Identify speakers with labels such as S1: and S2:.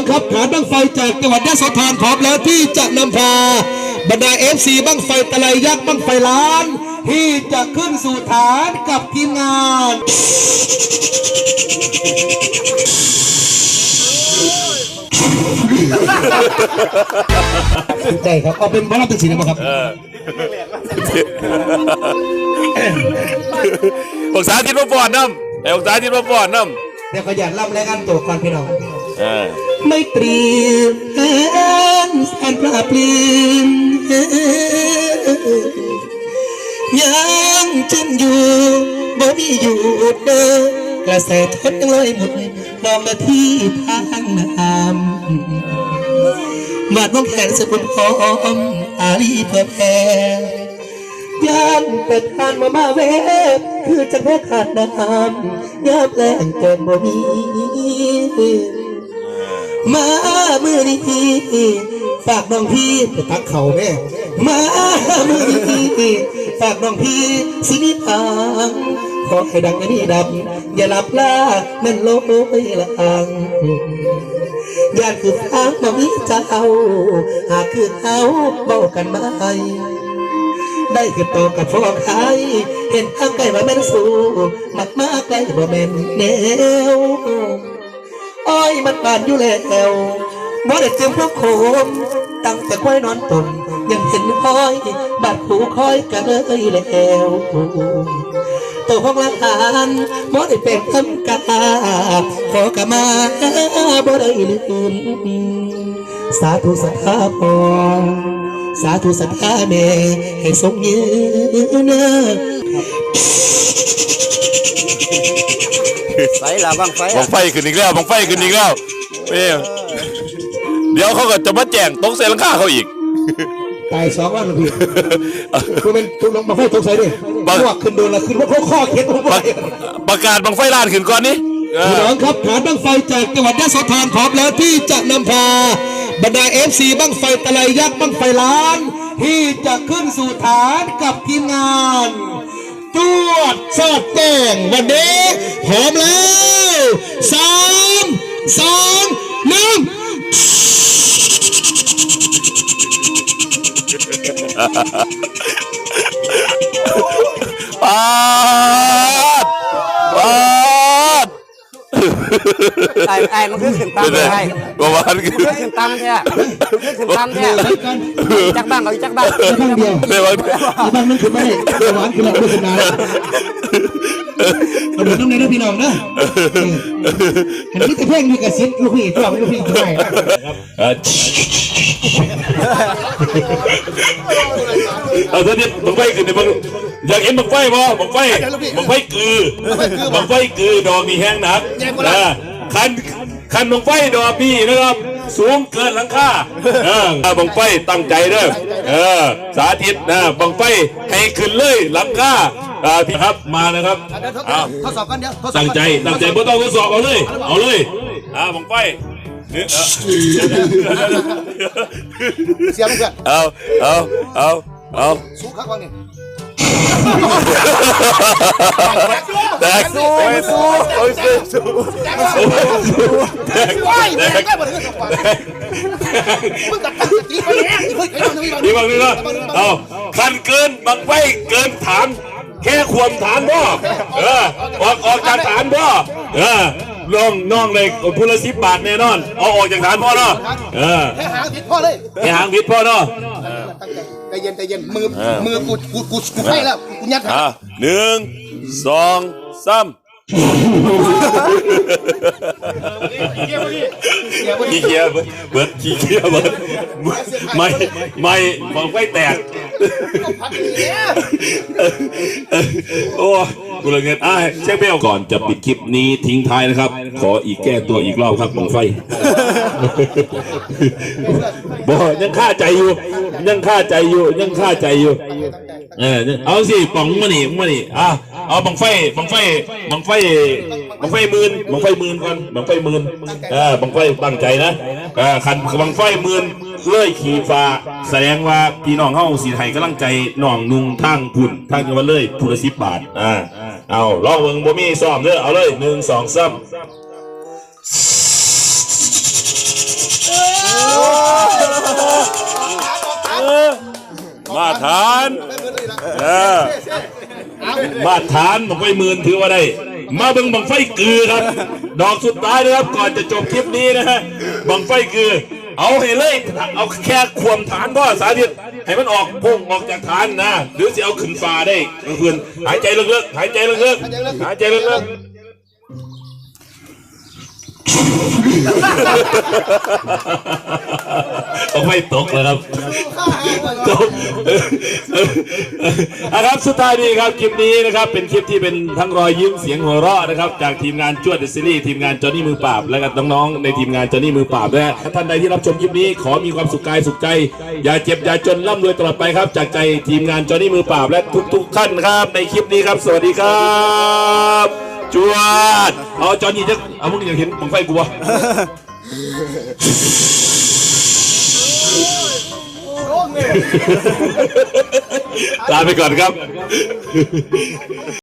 S1: องครับฐานบังไฟจากจังหวัดยะโสธรพร้อมแล้วที่จะนำพาบรรดาเอฟซีบังไฟตะไลยักษ์บังไฟล้าน ที่จะขึ้นสู่ฐานกับทีมงานได้ครับเอาเป็นบอลลัมเป็นสีนะครับ
S2: องศาทิศมาปอดน้ำไอ้องศาทิศมาปอดน้
S1: เดี๋ยวขออยากล่ำและกันตัวก่อนพี่น้องำ
S2: เออ
S1: ไม่ตรีแอนแสนปราปลืมยังจึงอยู่บ่มีหยุดเดินกระแสทดยังลอยหมุนองมาที่ทางน้ำบาดมองแขนสกุลพร้อมอาลีเพื่อแพ้ย่านแต่ทานมามาเวฟคือจะแพ้ขาดน้ำยามแรงเกินบ่มี มามือนี้ฝากน้องพี่จะตักเขาแม่มามือนี้ฝากน้องพี่สินิทางขอให้ดังอันนี้ดับ อย่าหลับลาแม่นโลยละอังญาติคือทางมามีเจ้าหากคือเขาเบากันไหมได้คือโตกับฟอกไทยเห็นทางไกลว่าแม่นสู้มักมากไกลบ่แม่นแนว อ้อยมันบานอยู่แล้วบ่ได้เต็มพวกโคมตั้งแต่ควายนอนตนยังเห็นห้อยบาดผูคอยกันเลยแล้วตัวของละหานบ่ได้เป็นคำกาขอกะมาบ่ได้ลืมสาธุสัทธาพอสาธุสัทธาแม่ให้ทรงยืน เนอ
S3: ใส่ละบ้างไฟ
S2: บังไฟขึ้นอีกแล้วบังไฟขึ้นอีกแล้วเอ้ยเดี๋ยวเขาก็จะมาแจ้งตกใส่หลังคาเขาอีก
S1: ตายสองวันแล้วพี่คือเป็นทุกลงมาไฟตกใส่ดิ
S2: บัง
S1: พวกขึ้นโดนละขึ้นว่าข้อเข็ดผม
S2: ประประกาศบังไฟลานขึ้นก่อนนี่เอ
S1: พี่
S2: อ
S1: น้องครับฐานบังไฟจากจังหวัดยะโสธรพร้อมแล้วที่จะนำพาบรรดาเอฟซีบังไฟตะไลยักษ์บังไฟล้าน ที่จะขึ้นสู่ฐานกับทีมงาน จวดสอดแจ้งวันนี้พร้อมแล้วสามสองหนึ่ง
S2: ปาดปาด
S3: ไอ้ไอ้มันคือขึ้นตัง
S2: เป็นไง
S3: ไอ้
S2: ประมาณคือ
S3: มันคือขึ้นตังแท้มันคือขึ้นตังแท้จักบ้างเอาอีกจักบ้าง
S1: ข้างเดียว
S2: ในวัน
S1: อีกบางนึงคือไม่หวานคือเราไม่เป็นนายเอาเดี๋ยวต้องในนะพี่น้องนะเห็นที่จะเพ่งมีกระซิบลูกพี่ตัวไม่ลูกพี่ไม่
S2: เออเอาเดี๋ยวนี้บังไฟขึ้นในบังอยากเห็นบังไฟบ่บังไฟบังไฟกือบังไฟกือดอกนี่แห้งหนักนะ คันคันบังไฟดอกนี่นะครับ สูงเกินหลังคาเออบังไฟตั้งใจเด้อเออสาธิตนะบังไฟให้ขึ้นเลยหลังคาอ่าพี่ครับมานะครับอ้าว
S4: ทดสอบกันเดี๋ยวทดสอบ
S2: ตั้งใจตั้งใจไม่ต้องทดสอบเอาเลย เอาเลยอ่าบังไฟเนี่ยเออ
S4: เสียงเพื่อน
S2: เอาเอาเอาเอา
S4: สู้ข้างก่อนนี่
S2: แตกสู้สู้โอ้ยสู้สู้แตก
S4: ว้าย
S2: แต
S4: แม่
S2: ก
S4: ก็บ่ได้กับว่ามึงกับตั้งสติไปแล้วเฮ้ยใครทำนี่บ้าง
S2: นี่บางนี่นะเอาคันเกินบังไฟเกินฐานแค่ขวมฐานบ่เออออกออกจากฐานบ่เออน้องน้องเลยพูละสิบบาทแน่นอนเอาออกจากฐานพ่อเนาะเออ
S4: แค่หางผิดพ่อเลย
S2: แค่หางวิทย์พ่อเนาะ
S4: ตั้ง ใจใจเย็นใจเย็นมือมือกูกูกูกูให้แล้วกูยัด
S2: อะหนึ่งสองสามขี้เกียจเบิดเบิดขี้เกียจเบิดไม่ไม่บังไฟแตก
S4: พัดเนี่ย
S2: โอ้กูเลยเงินอะเช็คเบลก่อนจะปิดคลิปนี้ทิ้งท้ายนะครับ ขออีกแก้ตัวอีกรอบครับบังไฟบ่ยังค่าใจอยู่ ยังค่าใจอยู่ยังค่าใจอยู่ เออเอาสิป๋องมานี่มานี่อะเอาบังไฟบังไฟบังไฟบังไฟมื่นบังไฟมื่นก่อนบังไฟมื่นเออบังไฟตั้งใจนะเออคันบังไฟมื่นเลื่อยขี่ฟ้าแสดงว่าพี่น้องเฮาสีไทยกำลังใจน้องนุ่งทางพุ่นทางจังหวัดเลยผู้ละสิบบาทอ่าเอาลองเบิ่งบ่มีซ้อมเด้อเอาเลยหนึ่งสองสาม มาตรฐานเออมาตรฐานบังไฟหมื่นถือว่าได้มาเบิ่งบังไฟกือครับ ดอกสุดท้ายนะครับ ก่อนจะจบคลิปนี้นะฮะบังไฟกือ เอาให้เลย เอาแค่ควมฐานก็สาธิตให้มันออกพุ่งออกจากฐานนะ หรือจะเอาขึ้นฟ้าได้เพื่อนหายใจลึกๆหายใจลึกๆหายใจลึกๆ ต้องไม่ตกเลยครับตกนะครับสุดท้ายนี้ครับคลิปนี้นะครับ เป็นคลิปที่เป็นทั้งรอยยิ้มเสียงหัวเราะนะครับ จากทีมงานจวดเดอะซีรีส์ทีมงานจอห์นนี่มือปราบ และก็น้องๆในทีมงานจอห์นนี่มือปราบและท่านใดที่รับชมคลิปนี้ขอมีความสุขกายสุขใจ อย่าเจ็บอย่าจนร่ำรวยตลอดไปครับ จากใจทีมงานจอห์นนี่มือปราบ และทุกๆท่านครับ ในคลิปนี้ครับ สวัสดีครับ จวดเอาจอนนี่จะเอามึงอยากเห็นบังไฟกูวะลาไปก่อนครับ